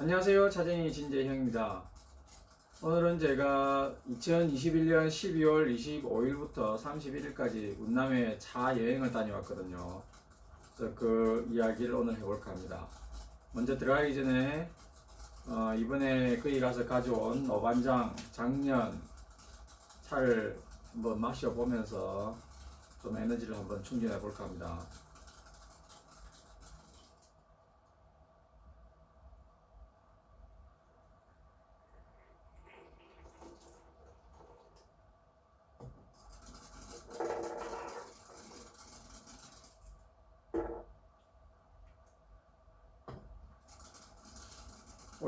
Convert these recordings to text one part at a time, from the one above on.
안녕하세요. 차쟁이 진재형입니다. 오늘은 제가 2021년 12월 25일부터 31일까지 운남에 차 여행을 다녀왔거든요. 그 이야기를 오늘 해볼까 합니다. 먼저 들어가기 전에 어, 이번에 거기 가서 가져온 어반장 작년 차를 한번 마셔보면서 좀 에너지를 한번 충전해 볼까 합니다.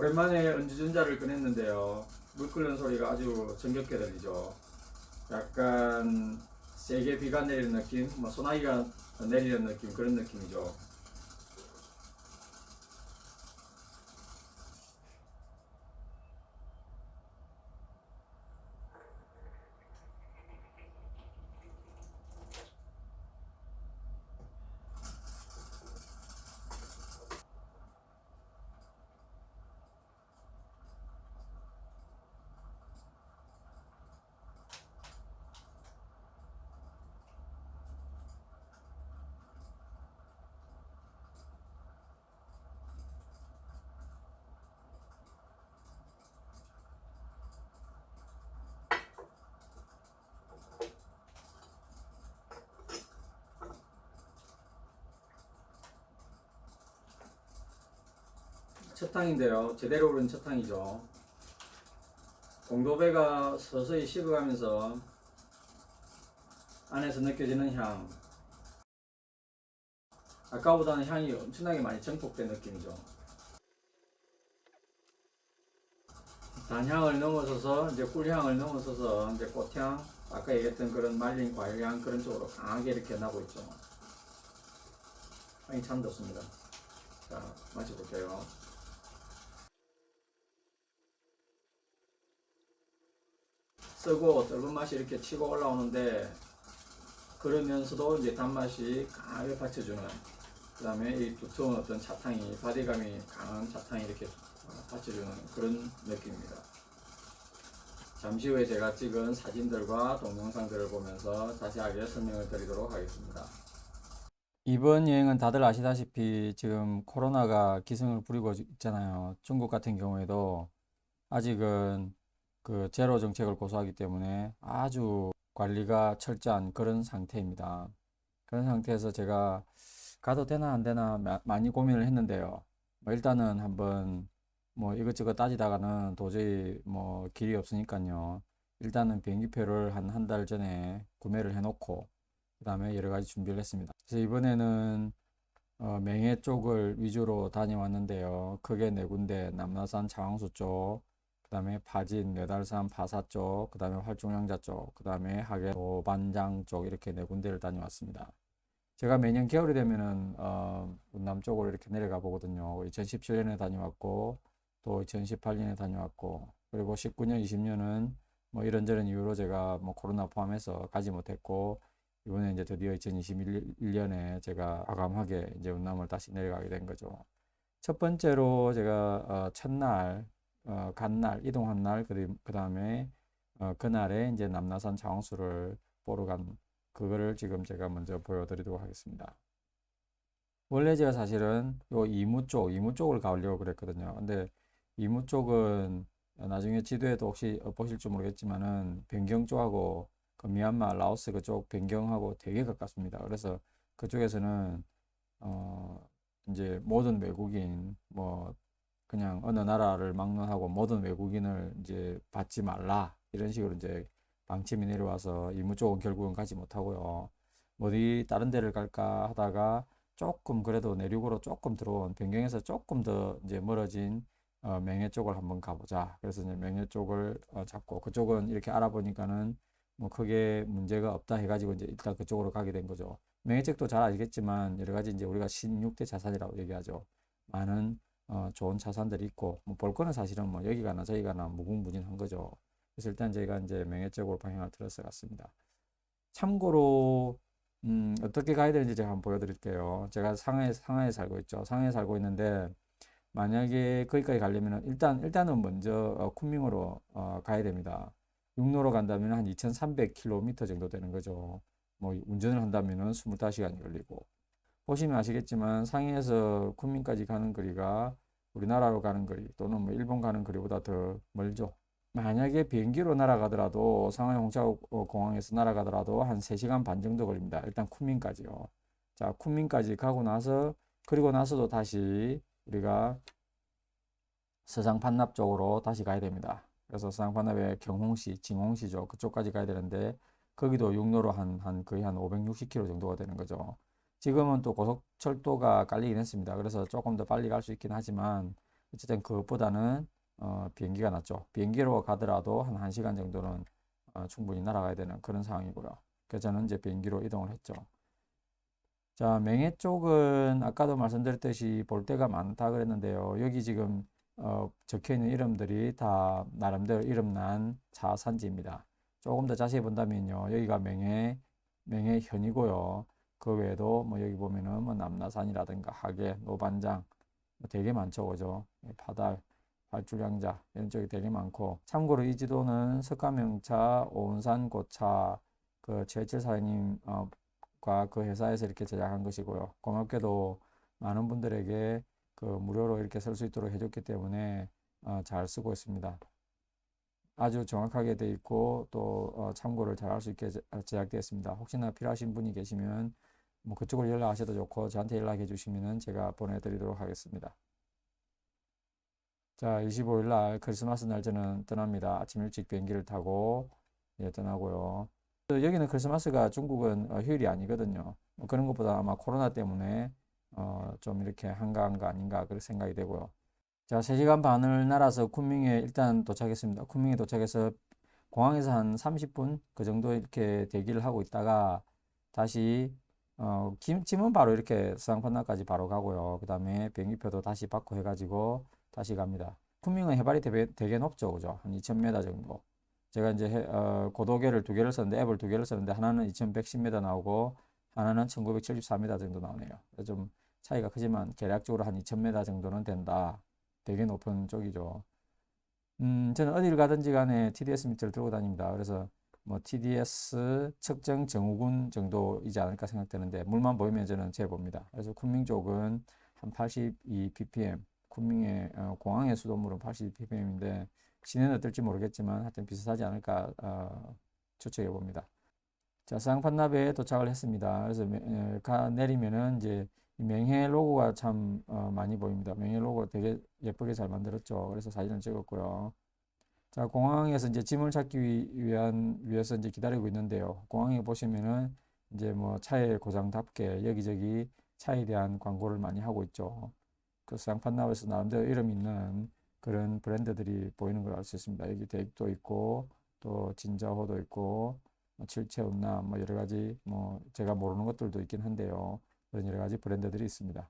오랜만에 은주전자를 꺼냈는데요. 물 끓는 소리가 아주 정겹게 들리죠. 약간 세게 비가 내리는 느낌, 뭐 소나기가 내리는 느낌 그런 느낌이죠. 첫 탕인데요. 제대로 오른 첫 탕이죠. 공도배가 서서히 식어가면서 안에서 느껴지는 향. 아까보다는 향이 엄청나게 많이 증폭된 느낌이죠. 단향을 넘어서서 이제 꿀향을 넘어서서 이제 꽃향, 아까 얘기했던 그런 말린 과일향 그런 쪽으로 강하게 이렇게 나고 있죠. 향이 참 좋습니다. 자, 마셔볼게요. 쓰고 떫은 맛이 이렇게 치고 올라오는데 그러면서도 이제 단맛이 강하게 받쳐주는 그 다음에 이 두꺼운 어떤 차탕이 바디감이 강한 차탕이 이렇게 받쳐주는 그런 느낌입니다. 잠시 후에 제가 찍은 사진들과 동영상들을 보면서 자세하게 설명을 드리도록 하겠습니다. 이번 여행은 다들 아시다시피 지금 코로나가 기승을 부리고 있잖아요. 중국 같은 경우에도 아직은 그 제로 정책을 고수하기 때문에 아주 관리가 철저한 그런 상태입니다. 그런 상태에서 제가 가도 되나 안 되나 마- 많이 고민을 했는데요. 뭐 일단은 한번 뭐 이것저것 따지다가는 도저히 뭐 길이 없으니까요. 일단은 비행기표를 한 한 달 전에 구매를 해놓고 그 다음에 여러 가지 준비를 했습니다. 그래서 이번에는 어, 맹해 쪽을 위주로 다녀왔는데요. 크게 네 군데, 남라산 장항수 쪽, 그 다음에 파진, 뇌달산, 파사 쪽, 그 다음에 활중량자 쪽, 그 다음에 하계 도반장 쪽 이렇게 네 군데를 다녀왔습니다. 제가 매년 겨울이 되면은 어, 운남 쪽으로 이렇게 내려가 보거든요. 2017년에 다녀왔고 또 2018년에 다녀왔고 그리고 19년, 20년은 뭐 이런저런 이유로 제가 뭐 코로나 포함해서 가지 못했고 이번에 이제 드디어 2021년에 제가 과감하게 이제 운남을 다시 내려가게 된 거죠. 첫 번째로 제가 어, 첫날 어, 간 날, 이동한 날, 그, 그 다음에, 어, 그날에 이제 남나산 장수를 보러 간, 그거를 지금 제가 먼저 보여드리도록 하겠습니다. 원래 제가 사실은 요 이무 쪽, 이무 쪽을 가려고 그랬거든요. 근데 이무 쪽은 나중에 지도에도 혹시 보실지 모르겠지만은 변경 쪽하고 그 미얀마, 라오스 그쪽 변경하고 되게 가깝습니다. 그래서 그쪽에서는 어, 이제 모든 외국인, 뭐, 그냥 어느 나라를 막론하고 모든 외국인을 이제 받지 말라 이런 식으로 이제 방침이 내려와서 이무 쪽은 결국은 가지 못하고요. 어디 다른 데를 갈까 하다가 조금 그래도 내륙으로 조금 들어온 변경에서 조금 더 이제 멀어진 어, 명예 쪽을 한번 가보자. 그래서 이제 명예 쪽을 어, 잡고 그쪽은 이렇게 알아보니까는 뭐 크게 문제가 없다 해가지고 이제 일단 그쪽으로 가게 된 거죠. 명예 쪽도 잘 알겠지만 여러 가지 이제 우리가 신육대 자산이라고 얘기하죠. 많은 어, 좋은 자산들이 있고 뭐 볼 거는 사실은 뭐 여기 가나 저기 가나 무궁무진한 거죠. 그래서 일단 제가 이제 명예적으로 방향을 틀어서 갔습니다. 참고로 음, 어떻게 가야 되는지 제가 한번 보여드릴게요. 제가 상하이 상하이에 살고 있죠. 상하이에 살고 있는데 만약에 거기까지 가려면 일단 일단은 먼저 어, 쿤밍으로 어, 가야 됩니다. 육로로 간다면 한 2,300km 정도 되는 거죠. 뭐 운전을 한다면은 25시간이 걸리고 보시면 아시겠지만 상해에서 쿤밍까지 가는 거리가 우리나라로 가는 거리 또는 뭐 일본 가는 거리보다 더 멀죠. 만약에 비행기로 날아가더라도 상하이 홍차공항에서 날아가더라도 한 3시간 반 정도 걸립니다. 일단 쿤밍까지요. 자, 쿤밍까지 가고 나서 그리고 나서도 다시 우리가 서상 판납 쪽으로 다시 가야 됩니다. 그래서 서상 판납의 경홍시, 징홍시죠. 그쪽까지 가야 되는데 거기도 육로로 한, 한 거의 한 560km 정도가 되는 거죠. 지금은 또 고속철도가 깔리긴 했습니다. 그래서 조금 더 빨리 갈 수 있긴 하지만 어쨌든 그것보다는 어, 비행기가 낫죠. 비행기로 가더라도 한 1시간 정도는 어, 충분히 날아가야 되는 그런 상황이고요. 그래서 저는 이제 비행기로 이동을 했죠. 자, 맹해 쪽은 아까도 말씀드렸듯이 볼 데가 많다 그랬는데요. 여기 지금 어, 적혀 있는 이름들이 다 나름대로 이름난 차 산지입니다. 조금 더 자세히 본다면요. 여기가 맹해, 맹해현이고요. 그 외에도 뭐 여기 보면은 뭐 남나산이라든가 하계, 노반장 뭐 되게 많죠. 그죠? 바달, 발주량자 이런 쪽이 되게 많고 참고로 이 지도는 석가명차, 오은산 고차 그 최칠 사장님 어, 과그 회사에서 이렇게 제작한 것이고요. 고맙게도 많은 분들에게 그 무료로 이렇게 쓸 수 있도록 해줬기 때문에 어, 잘 쓰고 있습니다. 아주 정확하게 돼 있고 또 어, 참고를 잘 할 수 있게 제작되어 있습니다. 혹시나 필요하신 분이 계시면 뭐 그쪽으로 연락하셔도 좋고 저한테 연락해 주시면 제가 보내드리도록 하겠습니다. 자, 25일 날 크리스마스 날 저는 떠납니다. 아침 일찍 비행기를 타고 예, 떠나고요. 여기는 크리스마스가 중국은 어, 휴일이 아니거든요. 뭐 그런 것보다 아마 코로나 때문에 어, 좀 이렇게 한가한 거 아닌가 그렇게 생각이 되고요. 자, 3시간 반을 날아서 쿤밍에 일단 도착했습니다. 쿤밍에 도착해서 공항에서 한 30분 그 정도 이렇게 대기를 하고 있다가 다시 어, 짐은 바로 이렇게 수상판나까지 바로 가고요. 그 다음에 비행기표도 다시 받고 해가지고 다시 갑니다. 쿤밍은 해발이 되게, 되게 높죠. 그죠? 한 2000m 정도. 제가 이제 해, 어, 고도계를 두 개를 썼는데 앱을 두 개를 썼는데 하나는 2110m 나오고 하나는 1974m 정도 나오네요. 좀 차이가 크지만 계략적으로 한 2000m 정도는 된다. 되게 높은 쪽이죠. 음, 저는 어디를 가든지 간에 TDS 미터를 들고 다닙니다. 그래서 뭐 TDS 측정 정후군 정도이지 않을까 생각되는데 물만 보이면 저는 재 봅니다. 그래서 쿤밍 쪽은 한 82 ppm, 쿤밍의 어, 공항의 수돗물은 82 ppm인데 시내는 어떨지 모르겠지만 하여튼 비슷하지 않을까 어, 추측해 봅니다. 자, 쌍판납에 도착을 했습니다. 그래서 가 내리면은 이제 명해 로고가 참 어, 많이 보입니다. 명해 로고 되게 예쁘게 잘 만들었죠. 그래서 사진을 찍었고요. 자, 공항에서 이제 짐을 찾기 위한 위해서 이제 기다리고 있는데요. 공항에 보시면은 이제 뭐 차의 고장답게 여기저기 차에 대한 광고를 많이 하고 있죠. 그 쌍판납에서 나름대로 이름 있는 그런 브랜드들이 보이는 걸 알 수 있습니다. 여기 대익도 있고 또 진자호도 있고 뭐 칠체운나 뭐 여러 가지 뭐 제가 모르는 것들도 있긴 한데요. 그런 여러 가지 브랜드들이 있습니다.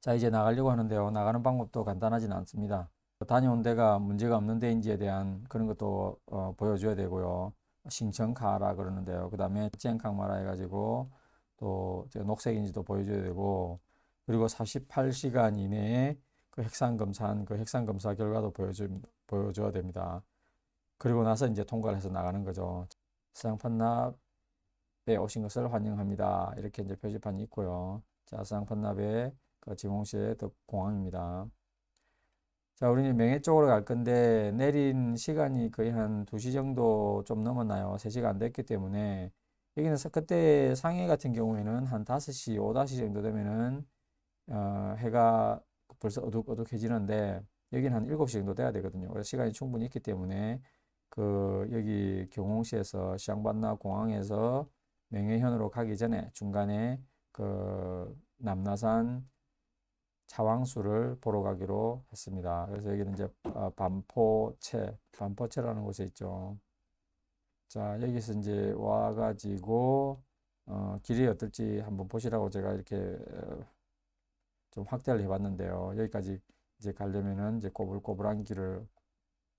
자 이제 나가려고 하는데요. 나가는 방법도 간단하지는 않습니다. 다녀온 데가 문제가 없는 데인지에 대한 그런 것도 어, 보여줘야 되고요. 싱청카라 그러는데요. 그 다음에 젠캉마라 해가지고 또 녹색인지도 보여줘야 되고 그리고 48시간 이내에 그 핵산 검사한 그 핵산 검사 결과도 보여줘, 보여줘야 됩니다. 그리고 나서 이제 통과를 해서 나가는 거죠. 수상 판납에 오신 것을 환영합니다. 이렇게 이제 표지판이 있고요. 자, 수상 판납의 그 지공시의 공항입니다. 자, 우리는 명예 쪽으로 갈 건데 내린 시간이 거의 한 2시 정도 좀 넘었나요? 3시가 안 됐기 때문에 여기는 그때 상해 같은 경우에는 한 5시, 5다시 정도 되면은 어, 해가 벌써 어둑 어둑해지는데 여기는 한 7시 정도 돼야 되거든요. 그래서 시간이 충분히 있기 때문에 그 여기 경홍시에서 시장반나 공항에서 명예현으로 가기 전에 중간에 그 남나산 차왕수를 보러 가기로 했습니다. 그래서 여기는 이제 어, 반포체, 반포체라는 곳에 있죠. 자, 여기서 이제 와가지고 어, 길이 어떨지 한번 보시라고 제가 이렇게 어, 좀 확대를 해봤는데요. 여기까지 이제 가려면은 이제 꼬불꼬불한 길을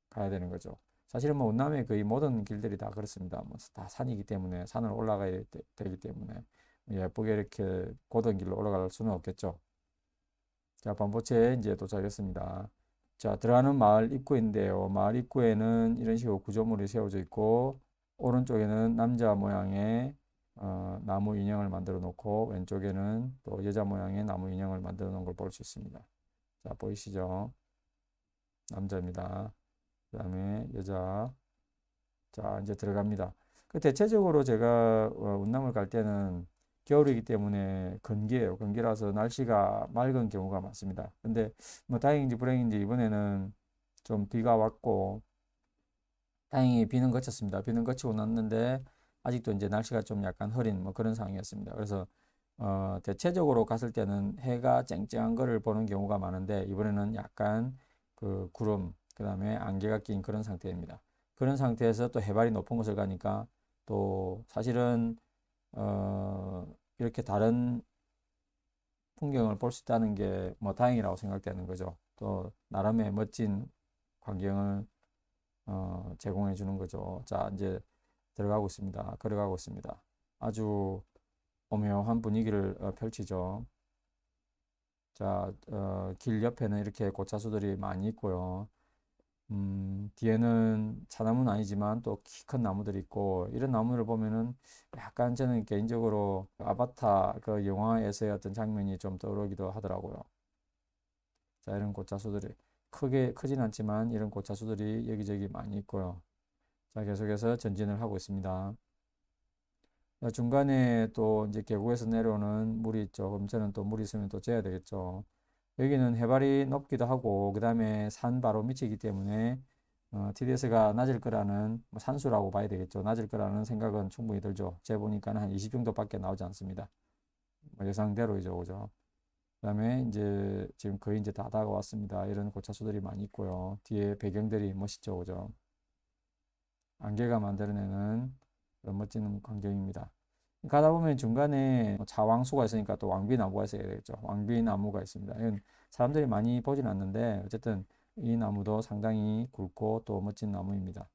가야 되는 거죠. 사실은 뭐 운남의 거의 모든 길들이 다 그렇습니다. 뭐 다 산이기 때문에 산을 올라가야 되, 기 때문에 예쁘게 이렇게 고든 길로 올라갈 수는 없겠죠. 자, 반포체에 이제 도착했습니다. 자, 들어가는 마을 입구인데요. 마을 입구에는 이런 식으로 구조물이 세워져 있고, 오른쪽에는 남자 모양의 어, 나무 인형을 만들어 놓고, 왼쪽에는 또 여자 모양의 나무 인형을 만들어 놓은 걸 볼 수 있습니다. 자, 보이시죠? 남자입니다. 그 다음에 여자. 자, 이제 들어갑니다. 그 대체적으로 제가 어, 운남을 갈 때는 겨울이기 때문에 건기예요. 건기라서 날씨가 맑은 경우가 많습니다. 근데 뭐 다행인지 불행인지 이번에는 좀 비가 왔고 다행히 비는 그쳤습니다. 비는 그치고 났는데 아직도 이제 날씨가 좀 약간 흐린 뭐 그런 상황이었습니다. 그래서 어, 대체적으로 갔을 때는 해가 쨍쨍한 거를 보는 경우가 많은데 이번에는 약간 그 구름 그다음에 안개가 낀 그런 상태입니다. 그런 상태에서 또 해발이 높은 곳을 가니까 또 사실은 어, 이렇게 다른 풍경을 볼 수 있다는 게 뭐 다행이라고 생각되는 거죠. 또 나름의 멋진 광경을 어, 제공해 주는 거죠. 자, 이제 들어가고 있습니다. 걸어가고 있습니다. 아주 오묘한 분위기를 어, 펼치죠. 자, 어, 길 옆에는 이렇게 고차수들이 많이 있고요. 음, 뒤에는 차나무는 아니지만 또 키 큰 나무들이 있고 이런 나무를 보면은 약간 저는 개인적으로 아바타 그 영화에서의 어떤 장면이 좀 떠오르기도 하더라고요. 자, 이런 고차수들이 크게 크진 않지만 이런 고차수들이 여기저기 많이 있고요. 자, 계속해서 전진을 하고 있습니다. 자, 중간에 또 이제 계곡에서 내려오는 물이. 그럼 저는 또 물이 있으면 또 재야 되겠죠. 여기는 해발이 높기도 하고 그 다음에 산 바로 밑이기 때문에 어, TDS가 낮을 거라는 뭐 산수라고 봐야 되겠죠. 낮을 거라는 생각은 충분히 들죠. 재 보니까 한 20 정도밖에 나오지 않습니다. 뭐 예상대로이죠, 그죠? 그 다음에 이제 지금 거의 이제 다 다가왔습니다. 이런 고차수들이 많이 있고요. 뒤에 배경들이 멋있죠, 그죠? 안개가 만들어내는 멋진 광경입니다. 가다 보면 중간에 자왕수가 있으니까 또 왕비나무가 있어야 되겠죠. 왕비나무가 있습니다. 이건 사람들이 많이 보진 않는데 어쨌든 이 나무도 상당히 굵고 또 멋진 나무입니다.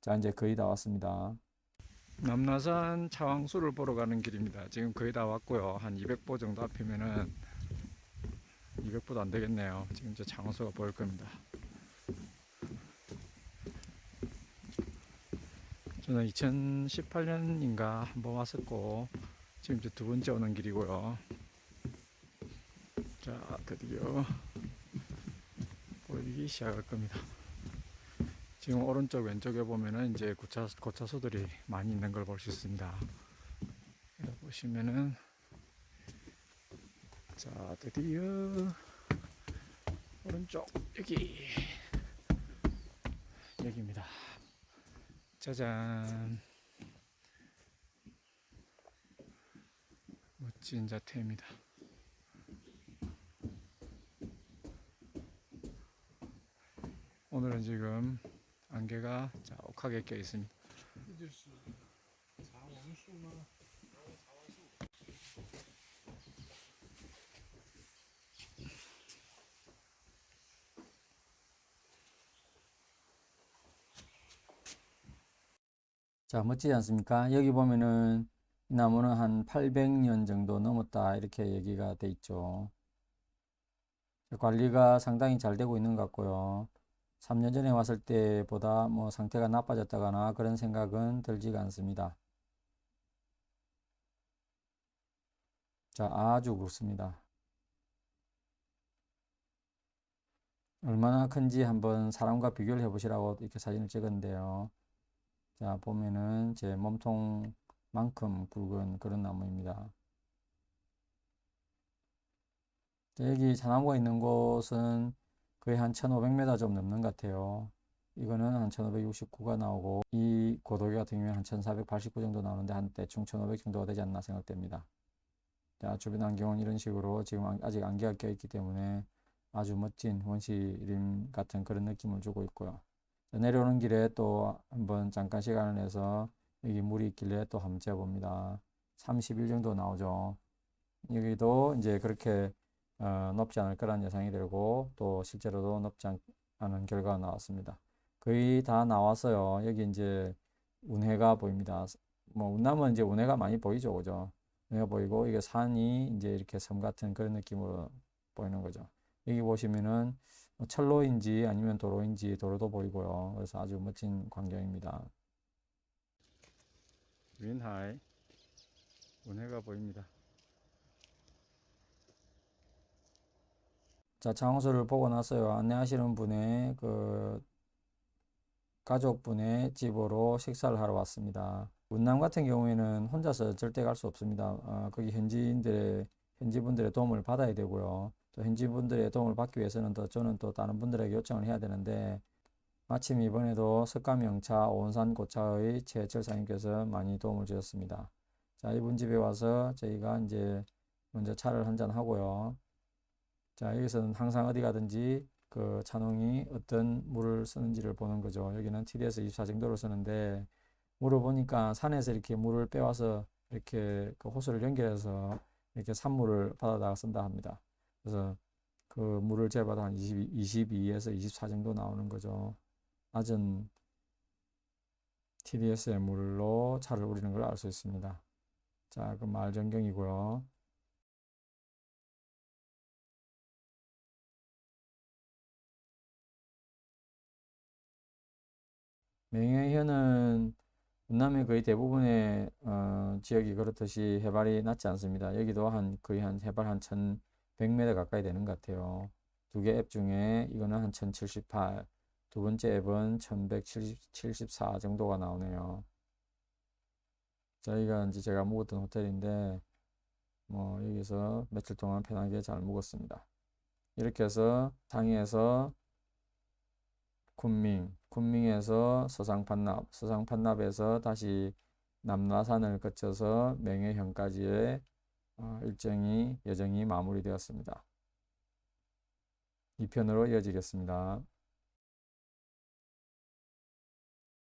자, 이제 거의 다 왔습니다. 남나산 차왕수를 보러 가는 길입니다. 지금 거의 다 왔고요. 한 200보 정도 앞이면은 200보도 안 되겠네요. 지금 이제 장수가 보일 겁니다. 저는 2018년인가 한번 왔었고 지금 이제 두 번째 오는 길이고요. 자, 드디어 보이기 시작할 겁니다. 지금 오른쪽 왼쪽에 보면은 이제 고차 고차소들이 많이 있는 걸 볼 수 있습니다. 여기 보시면은 자, 드디어 오른쪽 여기 여기입니다. 짜잔. 멋진 자태입니다. 오늘은 지금 안개가 자욱하게 껴 있습니다 자, 멋지지 않습니까? 여기 보면은 이 나무는 한 800년 정도 넘었다 이렇게 얘기가 돼 있죠. 관리가 상당히 잘 되고 있는 것 같고요. 3년 전에 왔을 때보다 뭐 상태가 나빠졌다거나 그런 생각은 들지가 않습니다. 자, 아주 굵습니다. 얼마나 큰지 한번 사람과 비교를 해보시라고 이렇게 사진을 찍었는데요. 자, 보면은 제 몸통만큼 굵은 그런 나무입니다. 자, 여기 자나무가 있는 곳은 거의 한 1500m 좀 넘는 것 같아요. 이거는 한 1569가 나오고 이 고도기 같은 경우에 한1489 정도 나오는데 한 대충 1500 정도가 되지 않나 생각됩니다. 자, 주변 안경은 이런 식으로 지금 아직 안개가 껴있기 때문에 아주 멋진 원시림 같은 그런 느낌을 주고 있고요. 내려오는 길에 또 한번 잠깐 시간을 내서 여기 물이 있길래 또 한번 재봅니다. 31 정도 나오죠. 여기도 이제 그렇게 어, 높지 않을 거란 예상이 들고 또 실제로도 높지 않은 결과가 나왔습니다. 거의 다 나왔어요. 여기 이제 운해가 보입니다. 뭐 운남은 이제 운해가 많이 보이죠, 그죠? 운해가 보이고 이게 산이 이제 이렇게 섬 같은 그런 느낌으로 보이는 거죠. 여기 보시면은 뭐 철로인지 아니면 도로인지 도로도 보이고요. 그래서 아주 멋진 광경입니다. 윈하이 운해가 보입니다. 자, 장소를 보고 나서요. 안내하시는 분의 그 가족분의 집으로 식사를 하러 왔습니다. 운남 같은 경우에는 혼자서 절대 갈 수 없습니다. 아, 거기 현지인들의 현지분들의 도움을 받아야 되고요. 또 현지분들의 도움을 받기 위해서는 또 저는 또 다른 분들에게 요청을 해야 되는데 마침 이번에도 석가명차 온산 고차의 최철 사님께서 많이 도움을 주셨습니다. 자, 이분 집에 와서 저희가 이제 먼저 차를 한잔 하고요. 자, 여기서는 항상 어디 가든지 그 찬홍이 어떤 물을 쓰는지를 보는 거죠. 여기는 TDS 24 정도를 쓰는데 물을 보니까 산에서 이렇게 물을 빼와서 이렇게 그 호수를 연결해서 이렇게 산물을 받아다가 쓴다 합니다. 그래서 그 물을 재봐도 한 20, 22에서 24 정도 나오는 거죠. 낮은 TDS의 물로 차를 우리는 걸 알 수 있습니다. 자, 그 마을 전경이고요. 맹해현은 운남의 거의 대부분의 어, 지역이 그렇듯이 해발이 낮지 않습니다. 여기도 한 거의 한 해발 한 1100m 가까이 되는 것 같아요. 두 개 앱 중에 이거는 한 1078, 두 번째 앱은 1174 정도가 나오네요. 저희가 이제 제가 묵었던 호텔인데 뭐 여기서 며칠 동안 편하게 잘 묵었습니다. 이렇게 해서 상해에서 군밍, 군밍에서 서상판납, 서상판납에서 다시 남라산을 거쳐서 맹해현까지의 어, 일정이 여정이 마무리되었습니다. 2편으로 이어지겠습니다.